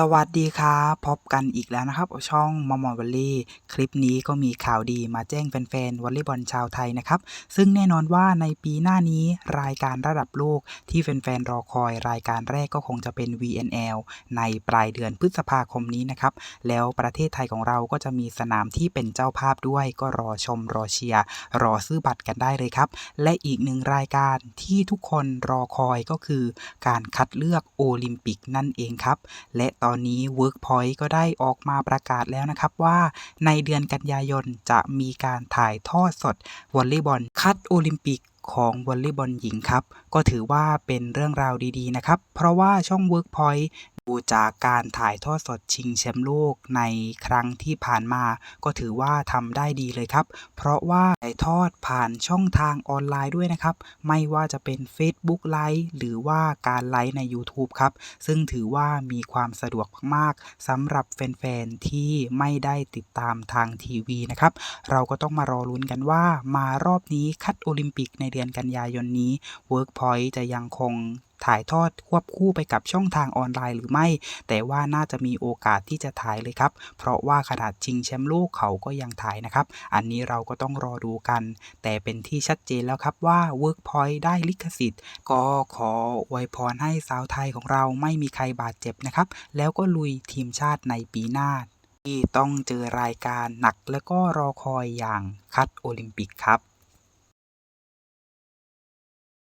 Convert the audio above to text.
สวัสดีครับพบกันอีกแล้วนะครับช่องมอมอวอลลย์คลิปนี้ก็มีข่าวดีมาแจ้งแฟนๆวอลเลย์บอลชาวไทยนะครับ ซึ่งแน่นอนว่าในปีหน้านี้รายการระดับโลกที่แฟนๆรอคอยรายการแรกก็คงจะเป็น VNL ในปลายเดือนพฤษภาคมนี้นะครับ แล้วประเทศไทยของเราก็จะมีสนามที่เป็นเจ้าภาพด้วย ก็รอชมรอเชียร์รอซื้อบัตรกันได้เลยครับ และอีกหนึ่งรายการที่ทุกคนรอคอยก็คือ การคัดเลือกโอลิมปิกนั่นเองครับ และตอนนี้ Workpoint ก็ได้ออกมาประกาศแล้วนะครับว่าในเดือนกันยายนจะมีการถ่ายทอดสดวอลเลย์บอลคัดโอลิมปิกของวอลเลย์บอลหญิงครับ ก็ถือว่าเป็นเรื่องราวดีๆนะครับ เพราะว่าช่อง Workpoint ดูจากการถ่ายทอดสดชิงแชมป์โลกในครั้งที่ผ่านมา ก็ถือว่าทำได้ดีเลยครับ เพราะว่าถ่ายทอดผ่านช่องทางออนไลน์ด้วยนะครับ ไม่ว่าจะเป็น Facebook ไลฟ์หรือว่าการไลฟ์ใน YouTube ครับ ซึ่งถือว่ามีความสะดวกมากๆสำหรับแฟนๆ ที่ไม่ได้ติดตามทางทีวีนะครับ เราก็ต้องมารอลุ้นกันว่ามารอบนี้คัดโอลิมปิกในเดือนกันยายนนี้ Workpoint จะยังคง ถ่ายทอดควบคู่ไปกับช่องทางออนไลน์หรือไม่ แต่ว่าน่าจะมีโอกาสที่จะถ่ายเลยครับ เพราะว่าขนาดชิงแชมป์โลกเขาก็ยังถ่ายนะครับ อันนี้เราก็ต้องรอดูกัน แต่เป็นที่ชัดเจนแล้วครับว่า Workpoint ได้ลิขสิทธิ์ ก็ขออวยพรให้สาวไทยของเราไม่มีใครบาดเจ็บนะครับ แล้วก็ลุยทีมชาติในปีหน้าที่ต้องเจอรายการหนักและก็รอคอยอย่างคัดโอลิมปิกครับ